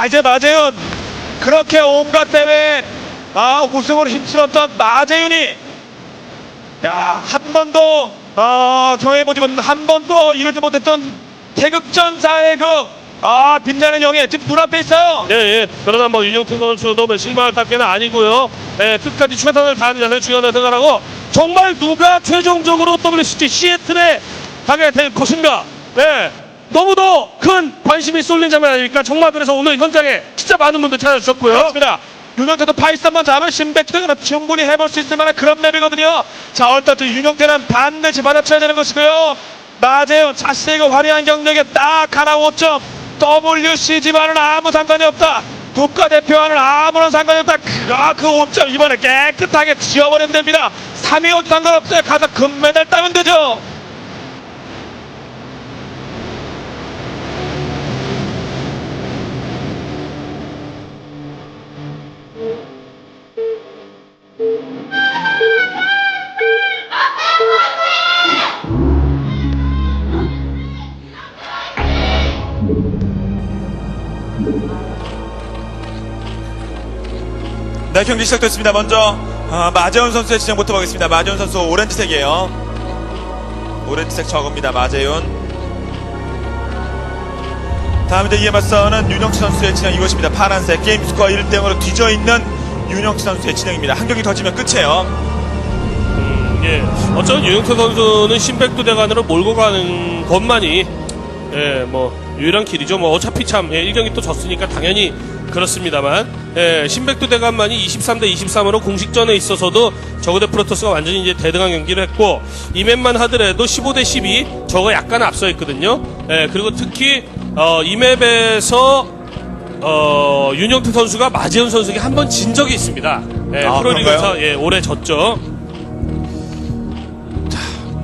자 이제 마재윤 그렇게 온갖 대회 아 우승으로 힘쓸었던 마재윤이 야한 번도 어 경험해보지 못한 한 번도 이루지 못했던 태극전사의 그아 빛나는 영예 지금 눈앞에 있어요 예, 예. 그러나 뭐 윤영태 선수도 뭐 실망할 답게는 아니고요. 예, 끝까지 최선을 다하는 자세 중요하다고 생각하고 정말 누가 최종적으로 WCG 시애틀에 가게 될 것인가. 네. 너무도 큰 관심이 쏠린 장면 아닙니까? 정말 그래서 오늘 현장에 진짜 많은 분들 찾아주셨고요. 그렇습니다. 윤영태도 한번 잡으면 신백등은 충분히 해볼 수 있을 만한 그런 맵이거든요. 자, 또 윤영태는 반드시 받아쳐야 되는 것이고요. 마재훈 자세히 그 화려한 경력에 딱 하나 5점. WCG와는 아무 상관이 없다. 국가대표와는 아무런 상관이 없다. 그, 아, 그 5점 이번에 깨끗하게 지워버리면 됩니다. 3위 5점 상관없어요. 가서 금메달 따면 되죠. 네, 경기 시작됐습니다. 먼저 아, 마재훈 선수의 진행부터 보겠습니다. 마재훈 선수 오렌지색이에요. 오렌지색 저겁니다. 마재훈. 다음 이제 이에 맞서는 윤영치 선수의 진행 이것입니다. 파란색 게임 스코어 1대0으로 뒤져 있는 윤영치 선수의 진행입니다. 한 경기 더 지면 끝이에요. 예. 어쩌면 유영태 선수는 신백두 대관으로 몰고 가는 것만이 예, 뭐 유일한 길이죠. 뭐 어차피 참 예, 1경기 또 졌으니까 당연히 그렇습니다만 예, 신백두 대관만이 23대 23으로 공식전에 있어서도 저그대 프로토스가 완전히 이제 대등한 경기를 했고 이 맵만 하더라도 15대 12 저거 약간 앞서 있거든요. 예, 그리고 특히 어, 이 맵에서 어, 윤영태 선수가 마재훈 선수에게 한 번 진 적이 있습니다. 예, 아, 프로리그에서? 예, 올해 졌죠.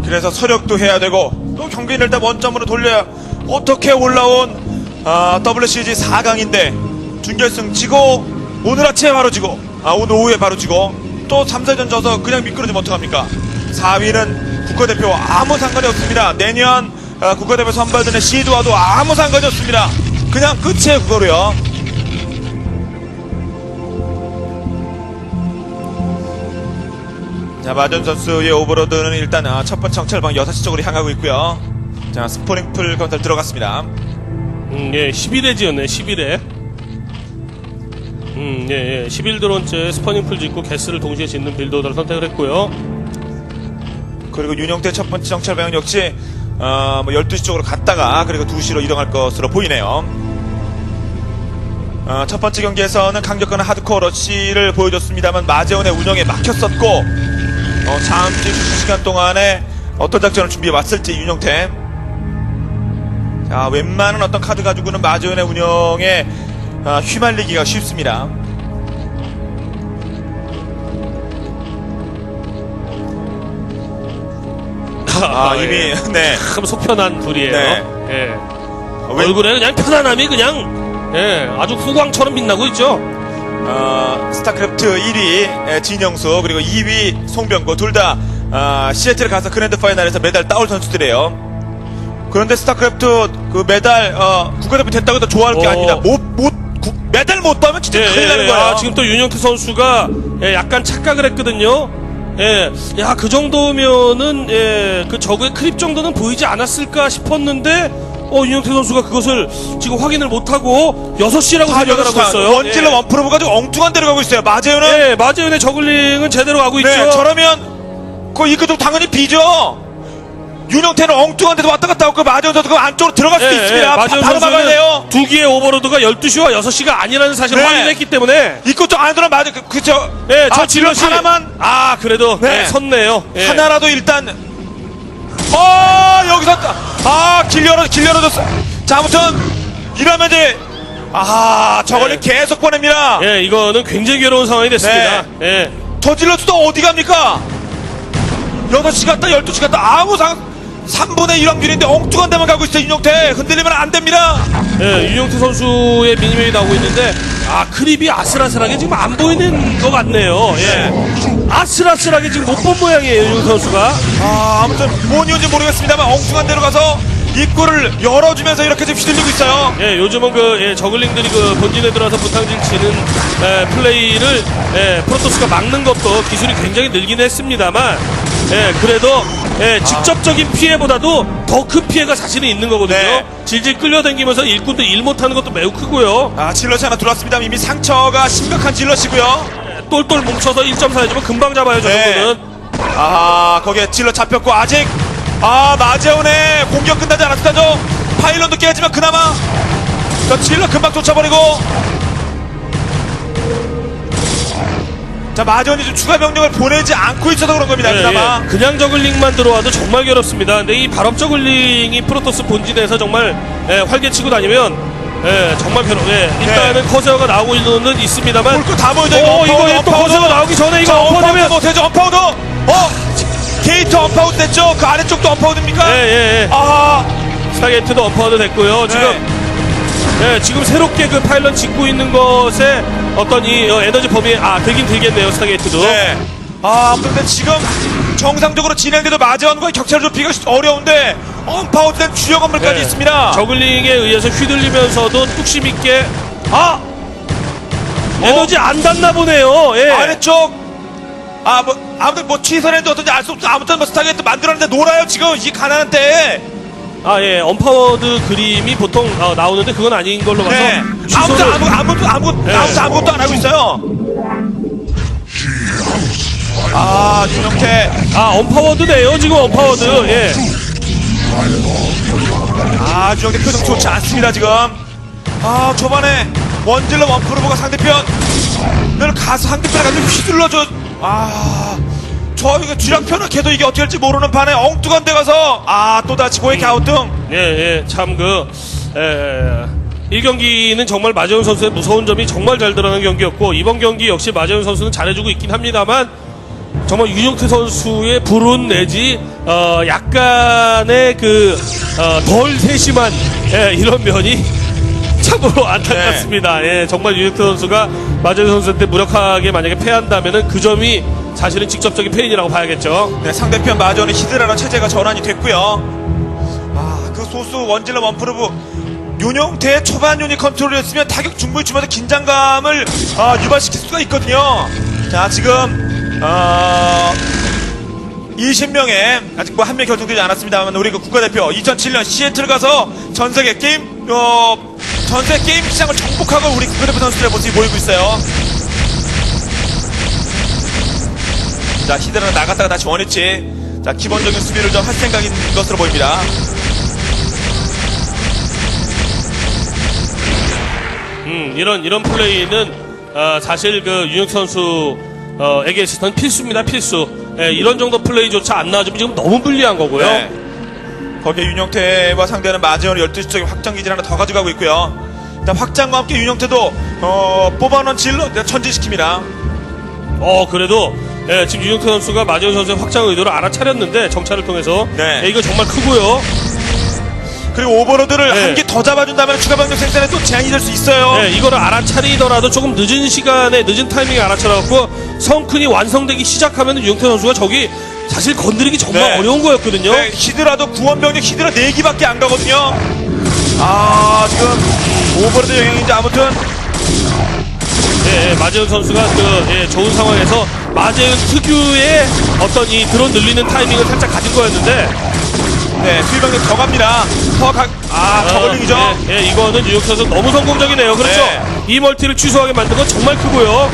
그래서 서력도 해야 되고 또 경기를 일단 원점으로 돌려야 어떻게 올라온 아, WCG 4강인데 준결승 지고 오늘 아침에 바로 지고 아, 오늘 오후에 바로 지고 또 3, 4전 져서 그냥 미끄러지면 어떡합니까? 4위는 국가대표와 아무 상관이 없습니다. 내년 아, 국가대표 선발전의 시드와도 아무 상관이 없습니다. 그냥 끝이에요 그거로요. 자 마전 선수의 오버로드는 일단 아, 첫 번째 정찰방 6시 쪽으로 향하고 있고요 자 스포닝풀 건설 들어갔습니다 음, 예, 11회 지었네, 11회. 음, 예, 예. 11드론째 스퍼닝풀 짓고 게스를 동시에 짓는 빌드오더를 선택을 했고요. 그리고 윤영태 첫 번째 정찰병 역시 어, 뭐 12시 쪽으로 갔다가 그리고 2시로 이동할 것으로 보이네요. 어, 첫 번째 경기에서는 강력한 하드코어 러쉬를 보여줬습니다만 마재원의 운영에 막혔었고 어, 잠시 두 시간 동안에 어떤 작전을 준비해 왔을지 윤영태 자 웬만한 어떤 카드 가지고는 마재원의 운영에 아, 휘말리기가 쉽습니다. 아, 이미 네. 참 속편한 둘이에요. 네. 예. 웬- 얼굴에 그냥 편안함이 그냥, 예, 아주 후광처럼 빛나고 있죠. 어, 스타크래프트 1위 진영수 그리고 2위 송병구 둘다 아, 시애틀 가서 그랜드 파이널에서 메달 따올 선수들이에요. 그런데 스타크래프트 그 메달 어, 국가대표 됐다고 해도 좋아할 게 어. 아닙니다. 못, 못, 국- 메달 못 따면 진짜 예, 큰일 예, 나는 예. 거예요. 아, 지금 또 윤영태 선수가 예, 약간 착각을 했거든요. 예, 야, 그 정도면은, 예, 그 적의 크립 정도는 보이지 않았을까 싶었는데, 어, 윤영태 선수가 그것을 지금 확인을 못하고 6시라고 다 생각을 하고 있어요. 원질러 예. 원프로브 가지고 엉뚱한 데로 가고 있어요. 마재윤은 예, 마재윤의 저글링은 제대로 가고 네, 있죠. 저러면 그 이끄도 당연히 비죠. 윤영태는 엉뚱한 데도 왔다 갔다 하고 그 마재윤 선수가 안쪽으로 들어갈 수도 있습니다. 바- 바로 막아야 돼요. 두 개의 오버로드가 12시와 6시가 아니라는 사실을 네. 확인했기 때문에, 이쪽 좀 안으로 맞아 그, 그죠? 예, 저 아, 질럿이 질럿 하나만 아, 그래도, 네. 예, 섰네요. 예. 하나라도 일단 어 여기서 아길 열어 길 열어줬어. 자 아무튼 이러면 이제 아 저걸리 네. 계속 보냅니다. 예, 이거는 굉장히 괴로운 상황이 됐습니다. 예. 저 질러도 어디 갑니까? 6시 갔다 12시 갔다 아무 상 3분의 1 확률인데 엉뚱한 데만 가고 있어요 윤용태 흔들리면 안 됩니다 예, 윤영태 선수의 미니맵이 나오고 있는데 아 크립이 아슬아슬하게 지금 안 보이는 것 같네요. 예. 아슬아슬하게 지금 못 본 모양이에요, 윤영태 선수가. 아 아무튼 뭔 이유인지 모르겠습니다만 엉뚱한 데로 가서 입구를 열어주면서 이렇게 지금 휘둘리고 있어요. 예, 요즘은 그 예, 저글링들이 그 본진에 들어와서 분탕질 치는 예, 플레이를 예, 프로토스가 막는 것도 기술이 굉장히 늘긴 했습니다만 예, 그래도 예, 직접적인 피해보다도 더 큰 피해가 사실은 있는 거거든요. 네. 질질 끌려다니면서 일꾼도 일 못하는 것도 매우 크고요. 아, 질럿이 하나 들어왔습니다. 이미 상처가 심각한 질럿이고요. 예, 똘똘 뭉쳐서 1.4 해주면 금방 잡아요, 저 네. 정도는. 아, 거기에 질럿 잡혔고, 아직, 아, 마재훈의 공격 끝나지 않았다죠. 파일런도 깨지만 그나마, 저 질럿 금방 쫓아버리고, 자, 마재훈이 좀 추가 병력을 보내지 않고 있어서 그런 겁니다, 예, 그나마. 예. 그냥 저글링만 들어와도 정말 괴롭습니다. 근데 이 발업 저글링이 프로토스 본진에서 정말 예, 활개치고 다니면 예, 정말 괴롭. 예, 일단은 커세어가 나오고 있는 있습니다만. 볼거 다 보여줘, 어, 이거 또. 커세어가 나오기 전에 이거 엎어내면. 못해죠, 언파우드! 어! 게이트 언파우드 됐죠? 그 아래쪽도 언파우드입니까? 예, 예, 예. 아, 스타게이트도 언퍼도 됐고요. 지금 예, 지금 새롭게 그 파일럿 짓고 있는 것에 어떤 이 어, 에너지 범위에 아 들긴 들겠네요 스타게이트도. 네. 아, 근데 지금 정상적으로 진행돼도 마재원과의 격차를 좁히기가 어려운데 언파우드된 주요 건물까지 예. 있습니다. 저글링에 의해서 휘둘리면서도 뚝심 있게 아 에너지 안 닿나 보네요. 예. 아래쪽 아, 뭐, 아무튼 뭐 취선했는지 어떤지 알 수 없어. 아무튼 뭐 스타게이트 만들었는데 놀아요, 지금. 이 가난한 때에. 아, 예, 언파워드 그림이 보통 어, 나오는데 그건 아닌 걸로 봐서 네. 취소를- 아무튼 아무, 아무것도, 아무것도, 네. 아무것도, 아무것도 안 하고 있어요. 아, 윤영태. 아, 언파워드네요, 지금 언파워드. 예. 아, 윤영태 표정 좋지 않습니다, 지금. 아, 초반에 원질러 원프로브가 상대편을 가서 상대편에 가서 휘둘러줘. 아, 저 이거 주량편을 걔도 이게 어떻게 할지 모르는 판에 엉뚱한 데 가서 아, 또다시 고액 아웃등. 예, 예, 참 그, 에, 1경기는 정말 마재훈 선수의 무서운 점이 정말 잘 드러난 경기였고, 이번 경기 역시 마재훈 선수는 잘해주고 있긴 합니다만, 정말 윤영태 선수의 불운 내지, 어, 약간의 그, 어, 덜 세심한, 예, 이런 면이 참으로 안타깝습니다. 예, 정말 윤영태 선수가 마재훈 선수한테 무력하게 만약에 패한다면은 그 점이 사실은 직접적인 패인이라고 봐야겠죠. 네, 상대편 마저는 히드라로 체제가 전환이 됐고요. 아, 그 소수 원질러 원프로브 윤용태의 초반 유닛 컨트롤이었으면 타격 충분히 주면서 긴장감을 아, 유발시킬 수가 있거든요. 자, 지금 어, 20명에 아직 뭐 한 명 결정되지 않았습니다만 우리 그 국가대표 2007년 시애틀 가서 전 세계 게임 어, 전 세계 게임 시장을 정복하고 우리 국가대표 선수들의 모습이 보이고 있어요. 자, 히드라 나갔다가 다시 원위치. 자, 기본적인 수비를 좀 할 생각인 것으로 보입니다. 음, 이런 이런 플레이는 어, 사실 그 윤혁 선수에게 있어서는 필수입니다, 필수. 예, 이런 정도 플레이조차 안 나와주면 지금 너무 불리한 거고요. 네. 거기에 윤영태와 상대하는 마지원을 12시 쪽에 확장기질 하나 더 가져가고 있고요. 일단 확장과 함께 윤영태도 어, 뽑아놓은 질로 천지시킵니다. 어, 그래도 예, 지금 윤혁태 선수가 마지원 선수의 확장 의도를 알아차렸는데 정찰을 통해서 네. 예, 이거 정말 크고요. 그리고 오버로드를 네. 한개 더 잡아준다면 추가 병력 생산에 또 제한이 될 수 있어요. 예, 이거를 알아차리더라도 조금 늦은 시간에 늦은 타이밍에 알아차려갖고 성큰이 완성되기 시작하면 윤혁태 선수가 저기 사실 건드리기 정말 네. 어려운 거였거든요. 네, 히드라도 구원 병력 히드라 4기밖에 안 가거든요. 아, 지금 오버로드 영향인지 아무튼 예, 예, 마재훈 선수가 그 예, 좋은 상황에서 마재훈 특유의 어떤 이 드론 늘리는 타이밍을 살짝 가진 거였는데 네, 수비병력 더 갑니다. 더 가, 아, 어, 저글링이죠. 예, 예, 이거는 유혁 선수 너무 성공적이네요. 그렇죠? 네. 이 멀티를 취소하게 만든 건 정말 크고요.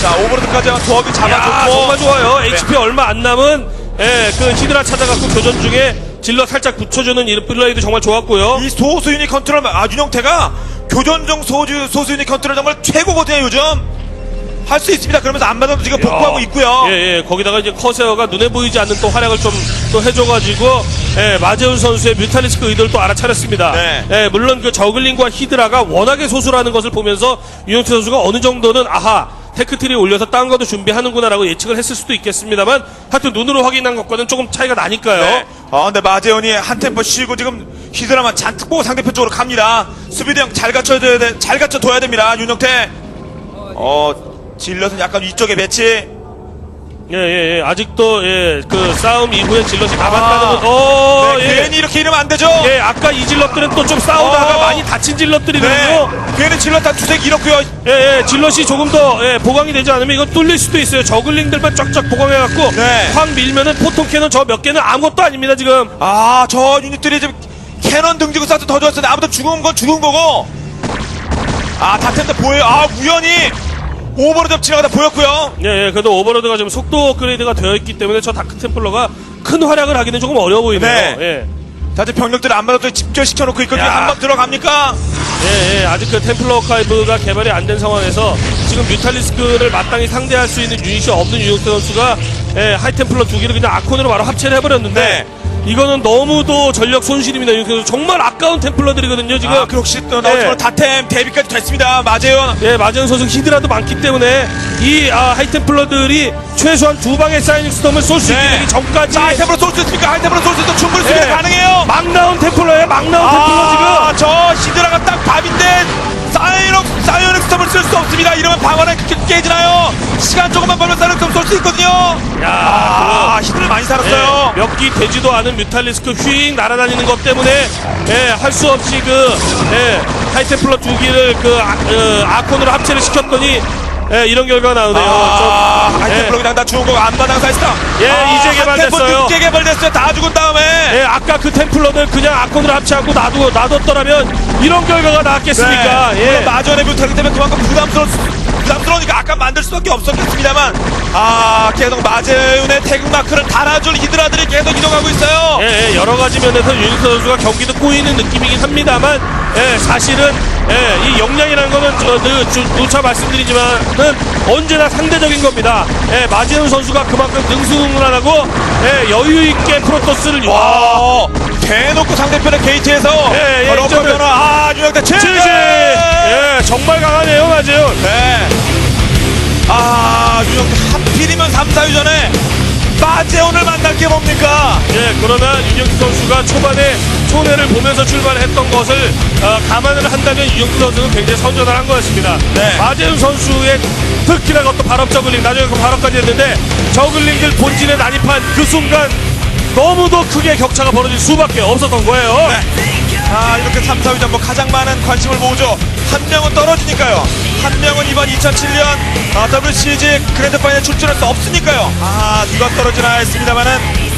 자, 오버로드까지 조합이 야, 잡아줬고. 정말 좋아요. 네. HP 얼마 안 남은 예, 그 히드라 찾아갖고 교전 중에 질러 살짝 붙여주는 이 플레이도 정말 좋았고요. 이 소수 유닛 컨트롤, 아, 윤영태가 교전중 소주, 소수 유닛 컨트롤 정말 최고거든요, 요즘. 할 수 있습니다. 그러면서 안마당도 지금 복구하고 있고요. 예, 예. 거기다가 이제 커세어가 눈에 보이지 않는 또 활약을 좀 또 해줘가지고, 예, 마재훈 선수의 뮤탈리스크 의도를 또 알아차렸습니다. 네. 예, 물론 그 저글링과 히드라가 워낙에 소수라는 것을 보면서 유영태 선수가 어느 정도는 아하, 테크트리 올려서 딴 것도 준비하는구나라고 예측을 했을 수도 있겠습니다만, 하여튼 눈으로 확인한 것과는 조금 차이가 나니까요. 네. 아, 근데 마재현이 한 템포 쉬고 지금 히드라만 잔뜩 보고 상대편 쪽으로 갑니다. 수비대형 잘 갖춰줘야 돼, 잘 갖춰둬야 됩니다, 윤영태. 어, 질럿은 약간 위쪽에 배치. 예, 예, 예. 아직도, 예, 그 싸움 이후에 질럿이 남았다는 아. 건, 어, 네, 예. 괜히 이렇게 이러면 안 되죠. 예, 아까 이 질럿들은 또 좀 싸우다가 어. 많이 다친 네. 질럿들이거든요. 괜히 질러 다 두색 잃었고요. 예, 예, 질럿이 조금 더, 예, 보강이 되지 않으면 이거 뚫릴 수도 있어요. 저글링들만 쫙쫙 보강해갖고, 네. 확 밀면은 포통 캐논 저몇 개는 아무것도 아닙니다, 지금. 아, 저 유닛들이 지금 캐논 등지고 쏴도 더 좋았는데 아무튼 죽은 건 죽은 거고. 아, 다템도 보여요. 아, 우연히 오버로드 지나가다 보였고요. 예, 예, 그래도 오버로드가 지금 속도 업그레이드가 되어 있기 때문에 저 다크 템플러가 큰 활약을 하기는 조금 어려워 보이네요. 네. 예. 다들 병력들을 안 맞아도 집결시켜 놓고 있거든요. 야. 한방 들어갑니까? 예, 예, 아직 그 템플러 아카이브가 개발이 안 된 상황에서 지금 뮤탈리스크를 마땅히 상대할 수 있는 유닛이 없는 유영태 선수가 예, 하이템플러 두 개를 그냥 아콘으로 바로 합체를 해버렸는데 네. 이거는 너무도 전력 손실입니다. 유영태 선수 정말 아까운 템플러들이거든요. 지금 아, 그 혹시 또 네. 다템 데뷔까지 됐습니다. 맞아요. 예, 마재현 선수 히드라도 많기 때문에 이 아, 하이템플러들이 최소한 두 방의 사이닉 스톰을 쏠수 있게 되기 전까지 자, 하이템으로 쏠 수 있습니까? 하이템으로 쏠 수 있어 충분히 수비가 예. 가능해요. 막 나온 템플러예요. 막 나온 템플러 지금. 아, 저 시드라가 딱 밥인데 사이닉 사이닉 스톱을 쓸 수 없습니다. 이러면 방어는 깨- 깨지나요? 시간 조금만 벌면 사이닉 스톱 쏠수 있거든요. 야, 아, 히드를 많이 살았어요. 예, 몇기 되지도 않은 뮤탈리스크 휙 날아다니는 것 때문에 예, 할 수 없이 그 예, 하이템플러 두 기를 그 아, 콘으로 합체를 시켰더니 예, 이런 결과가 나오네요. 아, 좀, 하이템플러 예, 그냥 다 죽은 거 안마당 사이스다. 예, 이제 개발됐어요. 늦게 개발됐어요. 다 죽은 다음에. 예, 아까 그 템플러들 그냥 아콘으로 합체하고 놔두, 놔뒀더라면 이런 결과가 나왔겠습니까? 네. 예. 마전의 뮤타기 때문에 그만큼 부담스러, 부담스러우니까 아까 만들 수밖에 없었겠습니다만 아 계속 마재윤의 태극 마크를 달아줄 히드라들이 계속 이동하고 있어요 예, 예, 여러 가지 면에서 유니크 선수가 경기도 꼬이는 느낌이긴 합니다만, 예, 사실은, 예, 이 역량이라는 거는, 저, 그, 주- 누차 말씀드리지만은 언제나 상대적인 겁니다. 예, 마지훈 선수가 그만큼 능수능란하고, 예, 여유 있게 프로토스를, 와, 와 대놓고 상대편의 게이트에서 예, 예, 러커 변화 아 유영대 칠 지지! 예, 정말 강하네요, 마지훈. 네. 아 유영대 하필이면 3, 4위 전에 마재훈을 만날 게 뭡니까 예, 그러나 윤영수 선수가 초반에 손해를 보면서 출발했던 것을 어, 감안을 한다면 윤영수 선수는 굉장히 선전을 한 거였습니다. 네. 마재훈 선수의 특히나 그것도 발업 저글링, 나중에 그 발업까지 했는데 저글링들 본진에 난입한 그 순간 너무도 크게 격차가 벌어질 수밖에 없었던 거예요. 네. 아 이렇게 3, 4위전 뭐 가장 많은 관심을 모으죠 한 명은 떨어지니까요 한 명은 이번 2007년 아, WCG 그랜드 파이널 출전할 수 없으니까요 아 누가 떨어지나 했습니다만은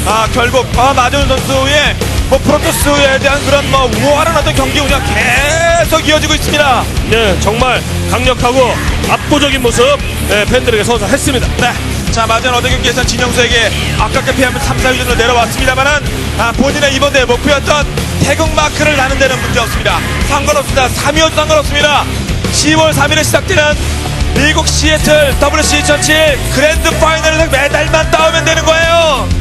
아 결국 아 마존 선수의 뭐 프로토스에 대한 그런 뭐 우호하는 어떤 경기 운영 계속 이어지고 있습니다 네, 정말 강력하고 압도적인 모습 예, 팬들에게 선사했습니다. 네. 자, 마전 어제 경기에서 진영수에게 아깝게 피하면 3, 4위전으로 내려왔습니다만은 아, 본인의 이번 대회 목표였던 태극 마크를 나는 데는 문제 없습니다. 상관없습니다. 3위여도 상관없습니다. 10월 3일에 시작되는 미국 시애틀 WC 2007 그랜드 파이널에서 메달만 따오면 되는 거예요.